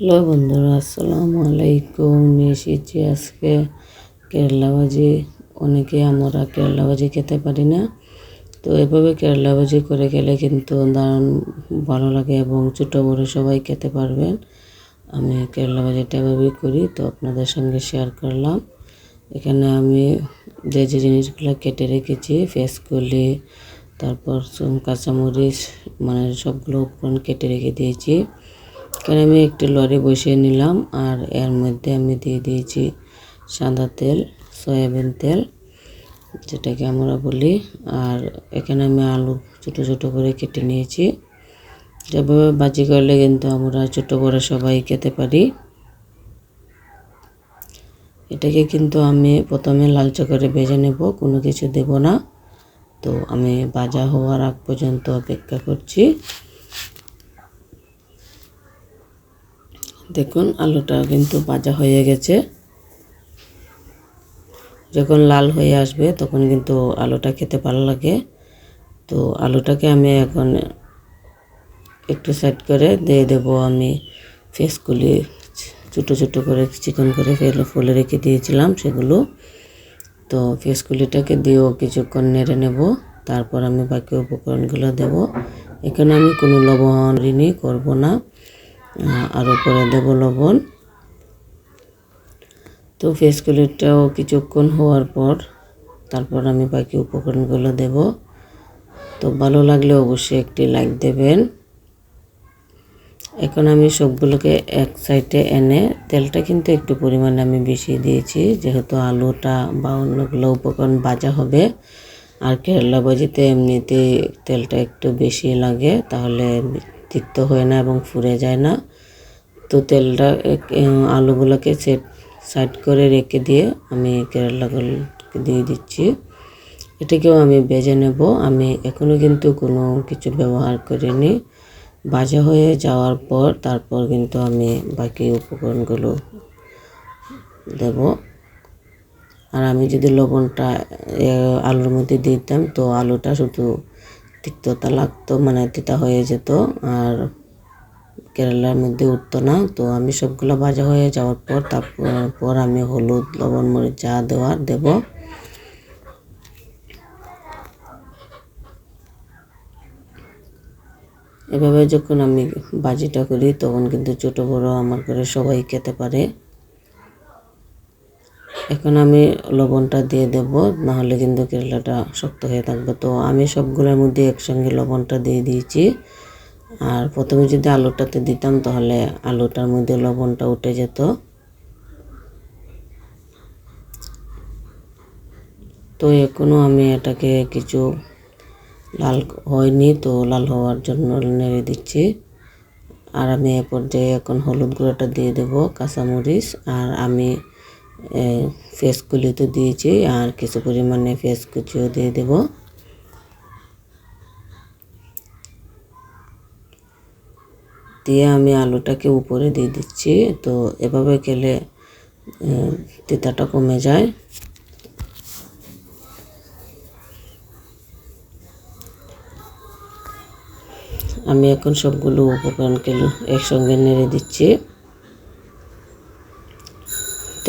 Hello বন্ধুরা, আসসালামু আলাইকুম। নিয়ে এসেছি আজকে কেরলা ভাজি অনেকে আমরা কেরলা ভাজি খেতে পারি না। তো এভাবে কেরলা ভাজি করে গেলে কিন্তু দারুণ ভালো লাগে এবং ছোটো বড়ো সবাই খেতে পারবেন। আমি কেরলা ভাজিটা এভাবেই করি, তো আপনাদের সঙ্গে শেয়ার করলাম। এখানে আমি যে যে জিনিসগুলো কেটে রেখেছি, ফেসকুলি, তারপর কাঁচামরিচ মানে সবগুলো উপকরণ কেটে রেখে দিয়েছি। এখানে আমি একটি লরি বসিয়ে নিলাম আর এর মধ্যে আমি দিয়ে দিয়েছি সাদা তেল, সয়াবিন তেল, যেটাকে আমরা বলি। আর এখানে আমি আলু ছোটো ছোটো করে কেটে নিয়েছি। যেভাবে বাজি করলে কিন্তু আমরা ছোটো বড় সবাই খেতে পারি। এটাকে কিন্তু আমি প্রথমে লালচে করে ভেজে নেব, কোনো কিছু দেব না। তো আমি ভাজা হওয়ার আগ পর্যন্ত অপেক্ষা করছি। দেখুন, আলুটা কিন্তু ভাজা হয়ে গেছে। যখন লাল হয়ে আসবে, তখন কিন্তু আলুটা খেতে ভালো লাগে। তো আলুটাকে আমি এখন একটু সাইড করে দিয়ে দেব আমি ফেসগুলি ছোটো ছোটো করে চিকন করে ফেলে, ফুলে রেখে দিয়েছিলাম সেগুলো। তো ফেসগুলিটাকে দিয়েও কিছুক্ষণ নেড়ে নেব, তারপর আমি বাকি উপকরণগুলো দেব। এখানে আমি কোনো লবণ ঋণই করব না। আর উপরে দেব লবণ। তো ফেস ফেসকুলিটাও কিছুক্ষণ হওয়ার পর তারপর আমি বাকি উপকরণগুলো দেব। তো ভালো লাগলে অবশ্যই একটি লাইক দেবেন। এখন আমি সবগুলোকে এক সাইডে এনে তেলটা কিন্তু একটু পরিমাণে আমি বেশি দিয়েছি, যেহেতু আলুটা বা অন্যগুলো উপকরণ ভাজা হবে। আর কেরলা ভাজিতে এমনিতেই তেলটা একটু বেশি লাগে, তাহলে তিক্ত হয় না এবং ফুরে যায় না। তো তেলটা আলুগুলোকে সেট সাইড করে রেখে দিয়ে আমি কেরালাগুলোকে দিয়ে দিচ্ছি। এটাকেও আমি বেজে নেব। আমি এখনও কিন্তু কোনো কিছু ব্যবহার করিনি। ভাজা হয়ে যাওয়ার পর তারপর কিন্তু আমি বাকি উপকরণগুলো দেব। আর আমি যদি লবণটা আলুর মধ্যে দিতাম তো আলুটা শুধু তিক্ততা লাগতো মানে তিতা হয়ে যেত, আর কেরালার মধ্যে উঠতো না। তো আমি সবগুলো ভাজা হয়ে যাওয়ার পর, তারপর আমি হলুদ, লবণ, মরিচ যা দেওয়ার দেব। এভাবে যখন আমি বাজিটা করি, তখন কিন্তু ছোটো বড় আমার ঘরে সবাই খেতে পারে। এখন আমি লবণটা দিয়ে দেব, নাহলে কিন্তু কেরলাটা শক্ত হয়ে থাকবে। তো আমি সবগুলোর মধ্যে একসঙ্গে লবণটা দিয়ে দিয়েছি। আর প্রথমে যদি আলুটাতে দিতাম, তাহলে আলুটার মধ্যে লবণটা উঠে যেত। তো এখনও আমি এটাকে কিছু লাল হয়নি, তো লাল হওয়ার জন্য নেড়ে দিচ্ছি। আর আমি এ পর্যায়ে এখন হলুদ গুঁড়োটা দিয়ে দেবো, কাঁচামরিচ। আর আমি ফেস কুলি তো দিয়েছি, আর কিছু পরিমাণে ফেস কুচিও দিয়ে দেব। দিয়ে আমি আলুটাকে উপরে দিয়ে দিচ্ছি, তো এভাবে খেলে তেতাটা কমে যায়। আমি এখন সবগুলো উপকরণকে একসঙ্গে নেড়ে দিচ্ছি।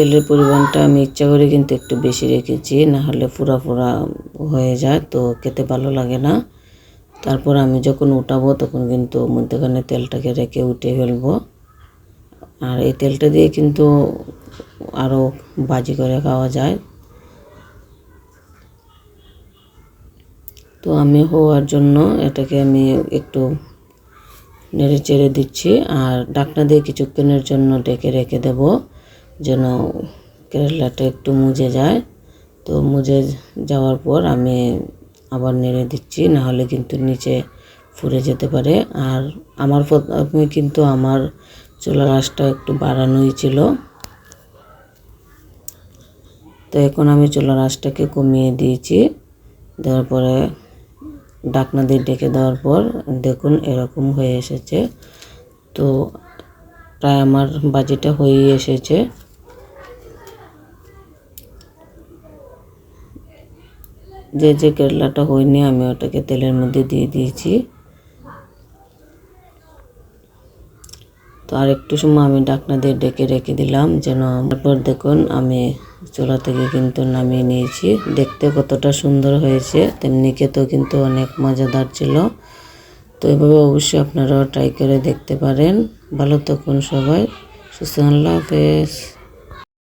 তেলের পরিমাণটা আমি ইচ্ছা করে কিন্তু একটু বেশি রেখেছি, না হলে ফুরা ফুরা হয়ে যায়, তো খেতে ভালো লাগে না। তারপর আমি যখন উঠাবো তখন কিন্তু মধ্যখানে তেলটাকে রেখে উঠে ফেলব। আর এই তেলটা দিয়ে কিন্তু আরও বাজি করে খাওয়া যায়। তো আমি হওয়ার জন্য এটাকে আমি একটু নেড়ে চেড়ে দিচ্ছি, আর ডাকনা দিয়ে কিছুক্ষণের জন্য ডেকে রেখে দেব। যেন কেরালাটা একটু মুজে যায়। তো মুজে যাওয়ার পর আমি আবার নেড়ে দিচ্ছি, নাহলে কিন্তু নিচে ফুরে যেতে পারে। আর আমার প্রথমে কিন্তু আমার চুলা গাছটা একটু বাড়ানোই ছিল। তো এখন আমি চুলা গাছটাকে কমিয়ে দিয়েছি। দেওয়ার পরে ডাকনা দিয়ে ডেকে দেওয়ার পর দেখুন এরকম হয়ে এসেছে। তো প্রায় আমার বাজিটা হয়েই এসেছে। যে যে কেরলাটা হয়নি, আমি ওটাকে তেলের মধ্যে দিয়ে দিয়েছি। তো আর একটু সময় আমি ডাকনা দিয়ে ডেকে রেখে দিলাম, যেন তারপর দেখুন আমি চোলা থেকে কিন্তু নামিয়ে নিয়েছি। দেখতে কতটা সুন্দর হয়েছে, তেমনি খেতেও কিন্তু অনেক মজাদার ছিল। তো এভাবে অবশ্যই আপনারাও ট্রাই করে দেখতে পারেন। ভালো থাকুন সবাই, সুস্থ আল্লাহ হাফেজ।